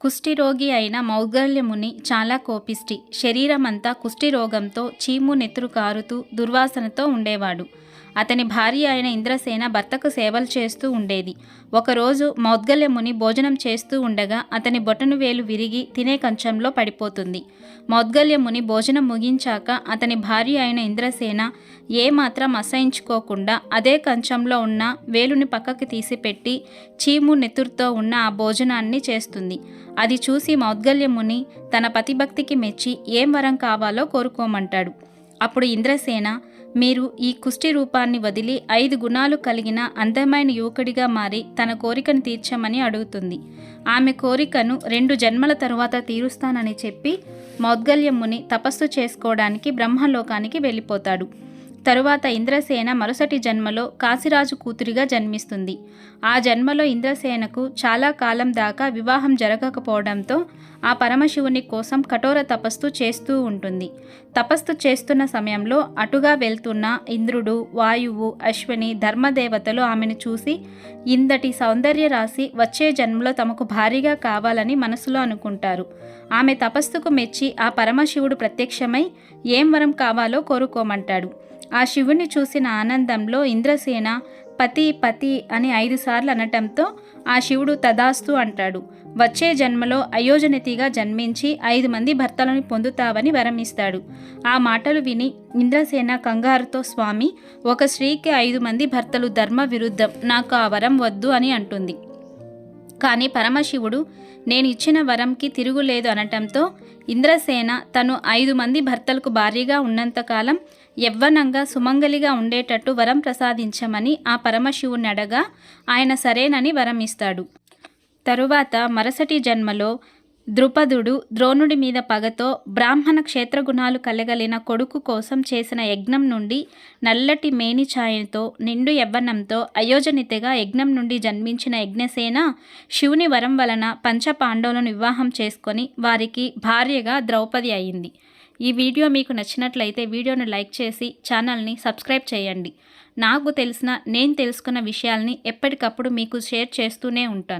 కుష్ఠిరోగి అయిన మౌగల్యముని చాలా కోపిష్టి. శరీరమంతా కుష్ఠిరోగంతో చీము నెత్తురు కారుతూ దుర్వాసనతో ఉండేవాడు. అతని భార్య అయిన ఇంద్రసేన భర్తకు సేవలు చేస్తూ ఉండేది. ఒకరోజు మౌద్గల్యముని భోజనం చేస్తూ ఉండగా అతని బొటను వేలు విరిగి తినే కంచంలో పడిపోతుంది. మౌద్గల్యముని భోజనం ముగించాక అతని భార్య అయిన ఇంద్రసేన ఏమాత్రం అసహించుకోకుండా అదే కంచంలో ఉన్న వేలుని పక్కకి తీసిపెట్టి చీము నెతురుతో ఉన్న ఆ భోజనాన్ని చేస్తుంది. అది చూసి మౌద్గల్యముని తన పతిభక్తికి మెచ్చి ఏం వరం కావాలో కోరుకోమంటాడు. అప్పుడు ఇంద్రసేన మీరు ఈ కుష్టి రూపాన్ని వదిలి ఐదు గుణాలు కలిగిన అందమైన యువకుడిగా మారి తన కోరికను తీర్చమని అడుగుతుంది. ఆమె కోరికను రెండు జన్మల తరువాత తీరుస్తానని చెప్పి మౌద్గల్యముని తపస్సు చేసుకోవడానికి బ్రహ్మలోకానికి వెళ్ళిపోతాడు. తరువాత ఇంద్రసేన మరుసటి జన్మలో కాశీరాజు కూతురిగా జన్మిస్తుంది. ఆ జన్మలో ఇంద్రసేనకు చాలా కాలం దాకా వివాహం జరగకపోవడంతో ఆ పరమశివుని కోసం కఠోర తపస్సు చేస్తూ ఉంటుంది. తపస్సు చేస్తున్న సమయంలో అటుగా వెళ్తున్న ఇంద్రుడు వాయువు అశ్విని ధర్మదేవతలు ఆమెను చూసి ఇందటి సౌందర్య రాశి వచ్చే జన్మలో తమకు భారీగా కావాలని మనసులో అనుకుంటారు. ఆమె తపస్సుకు మెచ్చి ఆ పరమశివుడు ప్రత్యక్షమై ఏం వరం కావాలో కోరుకోమంటాడు. ఆ శివుణ్ణి చూసిన ఆనందంలో ఇంద్రసేన పతి పతి అని ఐదు సార్లు అనటంతో ఆ శివుడు తదాస్తు అంటాడు. వచ్చే జన్మలో అయోజనతిగా జన్మించి ఐదు మంది భర్తలను పొందుతావని వరమిస్తాడు ఆ మాటలు విని ఇంద్రసేన కంగారుతో స్వామి ఒక స్త్రీకి ఐదు మంది భర్తలు ధర్మ విరుద్ధం నాకు ఆ వరం వద్దు అని అంటుంది. కానీ పరమశివుడు నేను ఇచ్చిన వరంకి తిరుగులేదు అనటంతో ఇంద్రసేన తను ఐదు మంది భర్తలకు భారీగా ఉన్నంతకాలం యవ్వనంగా సుమంగలిగా ఉండేటట్టు వరం ప్రసాదించమని ఆ పరమశివుని అడగా ఆయన సరేనని వరం ఇస్తాడు తరువాత మరుసటి జన్మలో ద్రుపదుడు ద్రోణుడి మీద పగతో బ్రాహ్మణ క్షేత్రగుణాలు కలగలిన కొడుకు కోసం చేసిన యజ్ఞం నుండి నల్లటి మేని ఛాయతో నిండు యవ్వనంతో అయోజనితగా యజ్ఞం నుండి జన్మించిన యజ్ఞసేన శివుని వరం వలన పంచపాండవులను వివాహం చేసుకొని వారికి భార్యగా ద్రౌపది అయింది. ఈ వీడియో మీకు నచ్చినట్లయితే వీడియోను లైక్ చేసి ఛానల్ని సబ్స్క్రైబ్ చేయండి. నాకు తెలిసిన నేను తెలుసుకున్న విషయాల్ని ఎప్పటికప్పుడు మీకు షేర్ చేస్తూనే ఉంటాను.